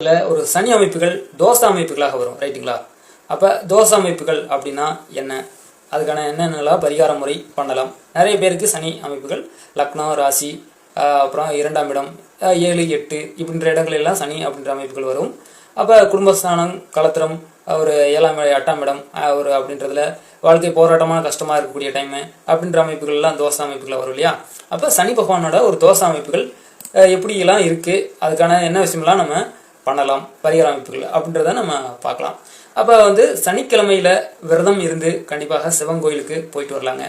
இல்லை ஒரு சனி அமைப்புகள் தோசை அமைப்புகளாக வரும் ரைட்டுங்களா? அப்போ தோசை அமைப்புகள் அப்படின்னா என்ன? அதுக்கான என்னென்னலாம் பரிகார முறை பண்ணலாம்? நிறைய பேருக்கு சனி அமைப்புகள் லக்னோ ராசி அப்புறம் இரண்டாம் இடம் ஏழு எட்டு இப்படின்ற இடங்களெல்லாம் சனி அப்படின்ற அமைப்புகள் வரும். அப்போ குடும்பஸ்தானம் கலத்திரம் ஒரு ஏழாம் எட்டாம் இடம் ஒரு அப்படின்றதுல வாழ்க்கை போராட்டமான கஷ்டமாக இருக்கக்கூடிய டைமு அப்படின்ற அமைப்புகள்லாம் தோசை அமைப்புகள் வரும் இல்லையா? அப்போ சனி பகவானோட ஒரு தோசை அமைப்புகள் அஹ் எப்படியெல்லாம் இருக்குது அதுக்கான என்ன விஷயம்லாம் நம்ம பண்ணலாம் பரிகார அமைப்புகள் அப்படின்றத நம்ம பார்க்கலாம். அப்போ வந்து சனிக்கிழமையில் விரதம் இருந்து கண்டிப்பாக சிவன் கோயிலுக்கு போயிட்டு வரலாங்க.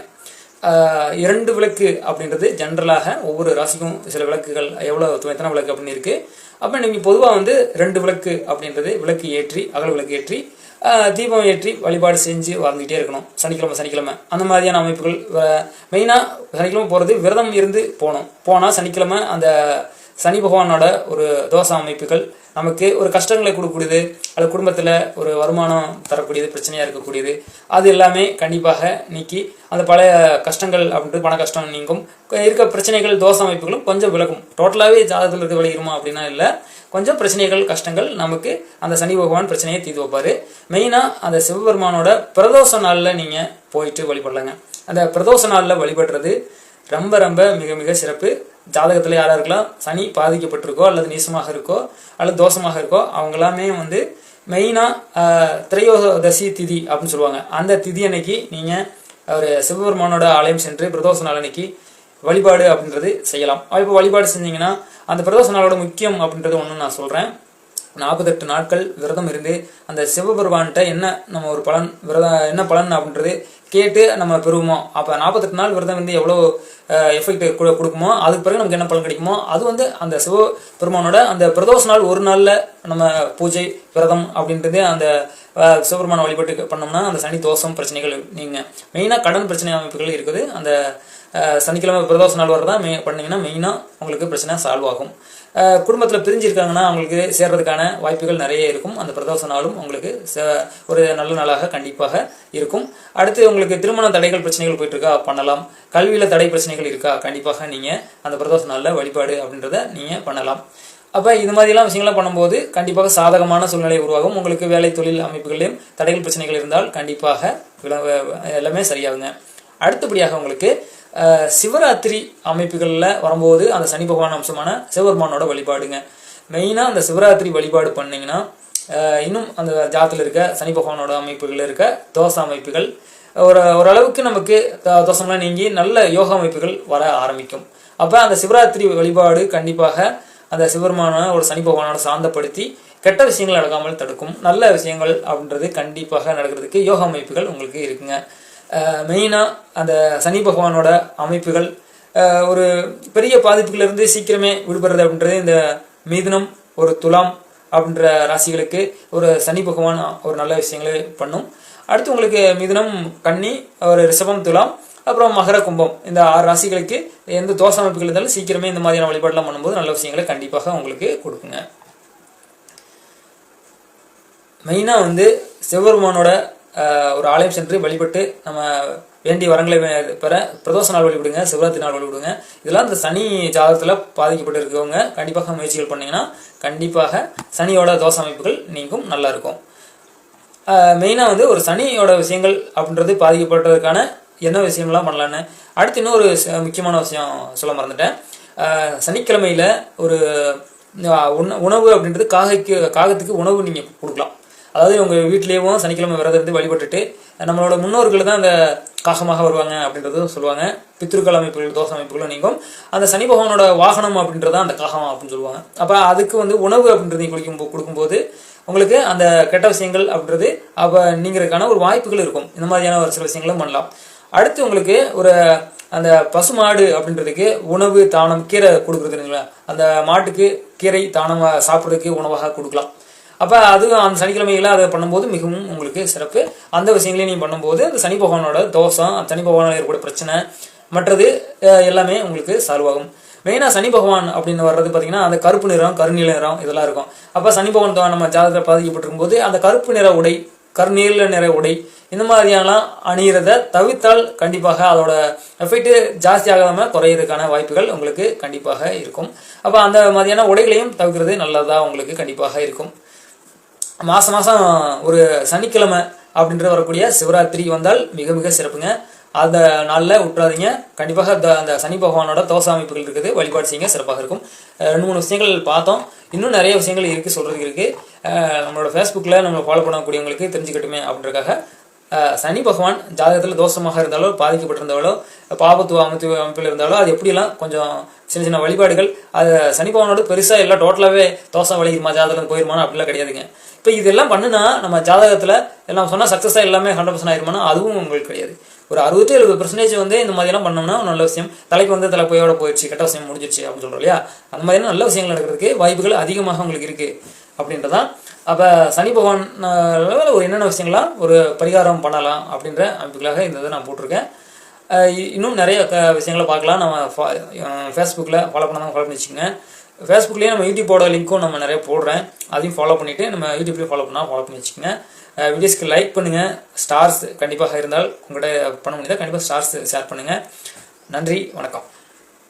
இரண்டு விளக்கு அப்படின்றது ஜென்ரலாக ஒவ்வொரு ராசிக்கும் சில விளக்குகள் எவ்வளோ எத்தனை விளக்கு அப்படின்னு இருக்குது அப்போ நீங்கள் பொதுவாக வந்து ரெண்டு விளக்கு அப்படின்றது விளக்கு ஏற்றி அகல் விளக்கு ஏற்றி தீபம் ஏற்றி வழிபாடு செஞ்சு வாழ்ந்துகிட்டே இருக்கணும். சனிக்கிழமை சனிக்கிழமை. அந்த மாதிரியான அமைப்புகள் மெயினாக சனிக்கிழமை போகிறது விரதம் இருந்து போகணும். போனால் சனிக்கிழமை அந்த சனி பகவானோட ஒரு தோசை அமைப்புகள் நமக்கு ஒரு கஷ்டங்களை கொடுக்கக்கூடியது அது குடும்பத்தில் ஒரு வருமானம் தரக்கூடியது பிரச்சனையாக இருக்கக்கூடியது அது எல்லாமே கண்டிப்பாக நீக்கி அந்த பழைய கஷ்டங்கள் அப்படின்றது பண கஷ்டம் நீங்கும். இருக்க பிரச்சனைகள் தோசை அமைப்புகளும் கொஞ்சம் விலகும். டோட்டலாகவே ஜாதகத்தில் இருக்க விளையுமா அப்படின்னா இல்லை. கொஞ்சம் பிரச்சனைகள் கஷ்டங்கள் நமக்கு அந்த சனி பகவான் பிரச்சனையை தீர்த்து வைப்பார். மெயினாக அந்த சிவபெருமானோட பிரதோஷ நாளில் நீங்கள் போயிட்டு வழிபடலாங்க. அந்த பிரதோஷ நாளில் வழிபடுறது ரொம்ப ரொம்ப மிக மிக சிறப்பு. ஜாதகத்தில் யாராக இருக்கலாம் சனி பாதிக்கப்பட்டிருக்கோ அல்லது நீசமாக இருக்கோ அல்லது தோஷமாக இருக்கோ அவங்களாமே வந்து மெயினாக திரையோதசி திதி அப்படின்னு சொல்லுவாங்க. அந்த திதி அன்னைக்கு நீங்கள் ஒரு சிவபெருமானோட ஆலயம் சென்று பிரதோஷ நாள் அன்னைக்கு வழிபாடு அப்படின்றது செய்யலாம். இப்போ வழிபாடு செஞ்சீங்கன்னா அந்த பிரதோஷ நாளோட முக்கியம் அப்படின்றது ஒன்று நான் சொல்கிறேன் நாற்பத்தெட்டு நாட்கள் விரதம் இருந்து அந்த சிவபெருமான்கிட்ட என்ன நம்ம ஒரு பலன் விரதம் என்ன பலன் அப்படின்றது கேட்டு நம்ம பெறுவோமோ? அப்போ நாற்பத்தெட்டு நாள் விரதம் வந்து எவ்வளோ எஃபெக்ட் கொடுக்குமோ அதுக்கு பிறகு நமக்கு என்ன பலன் கிடைக்குமோ அது வந்து அந்த சிவ பெருமானோட அந்த பிரதோஷ நாள் ஒரு நாளில் நம்ம பூஜை விரதம் அப்படின்றது அந்த சிவபெருமான வழிபாட்டு பண்ணோம்னா அந்த சனி தோஷம் பிரச்சனைகள் நீங்கள் மெயினாக கடன் பிரச்சனை அமைப்புகள் இருக்குது. அந்த சனிக்கிழமை பிரதோஷ நாள் வரதா மெய் பண்ணிங்கன்னா மெயினாக உங்களுக்கு பிரச்சனை சால்வ் ஆகும். குடும்பத்தில் பிரிஞ்சிருக்காங்கன்னா அவங்களுக்கு சேர்றதுக்கான வாய்ப்புகள் நிறைய இருக்கும். அந்த பிரதோஷ நாளும் உங்களுக்கு ச- ஒரு நல்ல நாளாக கண்டிப்பாக இருக்கும். அடுத்து உங்களுக்கு திருமண தடைகள் பிரச்சனைகள் போயிட்டுருக்கா பண்ணலாம். கல்வியில் தடை பிரச்சனைகள் இருக்கா கண்டிப்பாக நீங்கள் அந்த பிரதோஷ நாளில் வழிபாடு அப்படின்றத நீங்கள் பண்ணலாம். அப்போ இது மாதிரிலாம் விஷயங்கள்லாம் பண்ணும்போது கண்டிப்பாக சாதகமான சூழ்நிலை உருவாகும். உங்களுக்கு வேலை தொழில் அமைப்புகளிலும் தடைகள் பிரச்சனைகள் இருந்தால் கண்டிப்பாக எல்லாமே சரியாகுங்க. அடுத்தபடியாக உங்களுக்கு சிவராத்திரி அமைப்புகளில் வரும்போது அந்த சனி பகவான் அம்சமான சிவபெருமானோட வழிபாடுங்க. மெயினாக அந்த சிவராத்திரி வழிபாடு பண்ணிங்கன்னா இன்னும் அந்த ஜாத்தில் இருக்க சனி பகவானோட அமைப்புகள் இருக்க தோசை அமைப்புகள் ஒரு ஓரளவுக்கு நமக்கு த- நீங்கி நல்ல யோகா அமைப்புகள் வர ஆரம்பிக்கும். அப்போ அந்த சிவராத்திரி வழிபாடு கண்டிப்பாக அந்த சிவபெருமான ஒரு சனி பகவானோட சாந்தப்படுத்தி கெட்ட விஷயங்கள் நடக்காமல் தடுக்கும். நல்ல விஷயங்கள் அப்படின்றது கண்டிப்பாக நடக்கிறதுக்கு யோகா அமைப்புகள் உங்களுக்கு இருக்குங்க. மெயினாக அந்த சனி பகவானோட அமைப்புகள் ஒரு பெரிய பாதிப்புகளிலிருந்து சீக்கிரமே விடுபடுறது அப்படின்றது இந்த மிதுனம் ஒரு துலாம் அப்படின்ற ராசிகளுக்கு ஒரு சனி பகவான் ஒரு நல்ல விஷயங்களை பண்ணும். அடுத்து உங்களுக்கு மிதுனம் கன்னி ஒரு ரிஷபம் துலாம் அப்புறம் மகர கும்பம். இந்த ஆறு ராசிகளுக்கு எந்த தோசை அமைப்புகள் இருந்தாலும் சீக்கிரமே இந்த மாதிரியான வழிபாடெலாம் பண்ணும்போது நல்ல விஷயங்களை கண்டிப்பாக உங்களுக்கு கொடுக்குங்க. மெயினாக வந்து சிவபெருமானோட ஒரு ஆலயம் சென்று வழிபட்டு நம்ம வேண்டிய வரங்களை பெற பிரதோஷ நாள் வழிபடுங்க சிவராத்திரி நாள் வழிபடுங்க. இதெல்லாம் இந்த சனி ஜாதகத்தில் பாதிக்கப்பட்டு இருக்கவங்க கண்டிப்பாக முயற்சிகள் பண்ணிங்கன்னா கண்டிப்பாக சனியோட தோசை அமைப்புகள் நீங்கும் நல்லா இருக்கும். மெயினாக வந்து ஒரு சனியோட விஷயங்கள் அப்படின்றது பாதிக்கப்பட்டதுக்கான என்ன விஷயம்லாம் பண்ணலான்னு. அடுத்து இன்னொரு முக்கியமான விஷயம் சொல்ல மறந்துட்டேன். சனிக்கிழமையில் ஒரு உண உணவு அப்படின்றது காகைக்கு காகத்துக்கு உணவு நீங்கள் கொடுக்கலாம். அதாவது உங்கள் வீட்லேயும் சனிக்கிழமை விரதம் இருந்து வழிபட்டுட்டு நம்மளோட முன்னோர்கள் தான் அந்த காகமாக வருவாங்க அப்படின்றதும் சொல்லுவாங்க. பித்ருக்கள் அமைப்புகள் தோசை அமைப்புகளும் நீங்கும். அந்த சனி பகவானோட வாகனம் அப்படின்றது தான் அந்த காகம் அப்படின்னு சொல்லுவாங்க. அப்போ அதுக்கு வந்து உணவு அப்படின்றது நீங்க குடிக்கும் கொடுக்கும்போது உங்களுக்கு அந்த கெட்ட விஷயங்கள் அப்படின்றது அப்போ நீங்கிறதுக்கான ஒரு வாய்ப்புகள் இருக்கும். இந்த மாதிரியான ஒரு சில விஷயங்களும் பண்ணலாம். அடுத்து உங்களுக்கு ஒரு அந்த பசு மாடு அப்படின்றதுக்கு உணவு தானம் கீரை கொடுக்குறது இல்லைங்களா? அந்த மாட்டுக்கு கீரை தானம் சாப்பிட்றதுக்கு உணவாக கொடுக்கலாம். அப்போ அது அந்த சனிக்கிழமைகளில் அதை பண்ணும்போது மிகவும் உங்களுக்கு சிறப்பு. அந்த விஷயங்களையும் நீங்கள் பண்ணும்போது அந்த சனி பகவானோட தோஷம் அந்த சனி பகவானால் ஏற்படும் பிரச்சனை மற்றது எல்லாமே உங்களுக்கு சால்வ் ஆகும். மெயினாக சனி பகவான் அப்படின்னு வர்றது பார்த்தீங்கன்னா அந்த கருப்பு நிறம் கருநீல நிறம் இதெல்லாம் இருக்கும். அப்போ சனி பகவான் நம்ம ஜாதகத்தில் பாதிக்கப்பட்டிருக்கும் போது அந்த கருப்பு நிற உடை கருநீல நிற உடை இந்த மாதிரியெல்லாம் அணியிறத தவிர்த்தால் கண்டிப்பாக அதோட எஃபெக்ட் ஜாஸ்தியாகாமல் குறையிறதுக்கான வாய்ப்புகள் உங்களுக்கு கண்டிப்பாக இருக்கும். அப்போ அந்த மாதிரியான உடைகளையும் தவிர்க்கிறது நல்லதாக உங்களுக்கு கண்டிப்பாக இருக்கும். மாதம் மாதம் ஒரு சனிக்கிழமை அப்படின்ற வரக்கூடிய சிவராத்திரி வந்தால் மிக மிக சிறப்புங்க. அந்த நாளில் விட்டுறாதீங்க கண்டிப்பாக அந்த அந்த சனி பகவானோட தோசை அமைப்புகள் இருக்குது. வழிபாடு செய்யுங்க சிறப்பாக இருக்கும். ரெண்டு மூணு விஷயங்கள் பார்த்தோம். இன்னும் நிறைய விஷயங்கள் இருக்குது சொல்கிறதுக்கு இருக்குது நம்மளோட ஃபேஸ்புக்கில் நம்மளை ஃபாலோ பண்ணக்கூடியவங்களுக்கு தெரிஞ்சுக்கட்டுமே அப்படின்றக்காக சனி பகவான் ஜாதகத்தில் தோஷமாக இருந்தாலோ பாதிக்கப்பட்டிருந்தாலோ பாபத்துவ அமைத்து அமைப்பில் இருந்தாலோ அது எப்படிலாம் கொஞ்சம் சின்ன சின்ன வழிபாடுகள் அது சனி பகவானோட பெருசாக எல்லாம் டோட்டலாகவே தோசை வலிக்குமா ஜாதகம் போயிருமானா அப்படிலாம் கிடையாதுங்க. இப்போ இதெல்லாம் பண்ணுனா நம்ம ஜாதகத்தில் எல்லாம் சொன்னால் சக்ஸஸாக எல்லாமே ஹண்ட்ரட் பர்சன்ட் ஆயிருமானா அதுவும் உங்களுக்கு கிடையாது. ஒரு அறுபத்தி எழுபது பர்சன்டேஜ் வந்து இந்த மாதிரிலாம் பண்ணோம்னா ஒரு நல்ல விஷயம். தலைக்கு வந்து தலைப்பையோட போயிடுச்சு கெட்ட விஷயம் முடிஞ்சிருச்சு அப்படின்னு சொல்கிறோம் இல்லையா? அந்த மாதிரியான நல்ல விஷயங்கள் நடக்கிறதுக்கு வாய்ப்புகள் அதிகமாக உங்களுக்கு இருக்குது அப்படின்றதான். அப்போ சனி பகவான் ஒரு என்னென்ன விஷயங்களாம் ஒரு பரிகாரம் பண்ணலாம் அப்படின்ற அமைப்புகளாக இந்த இதை நான் போட்டிருக்கேன். இன்னும் நிறைய க விஷயங்களை பார்க்கலாம். நம்ம ஃபேஸ்புக்கில் ஃபாலோ பண்ணாமல் ஃபாலோ பண்ணி வச்சுக்கோங்க. ஃபேஸ்புக்லேயே நம்ம யூடியூப்போட லிங்க்கும் நம்ம நிறைய போடுறேன். அதையும் ஃபாலோ பண்ணிவிட்டு நம்ம யூடியூப்லேயும் ஃபாலோ பண்ணால் ஃபாலோ பண்ணி வச்சுக்கோங்க. வீடியோஸ்க்கு லைக் பண்ணுங்கள் ஸ்டார்ஸ் கண்டிப்பாக இருந்தால் உங்கள்கிட்ட பண்ண முடியுதா? கண்டிப்பாக ஸ்டார்ஸ் ஷேர் பண்ணுங்கள் நன்றி. வணக்கம்.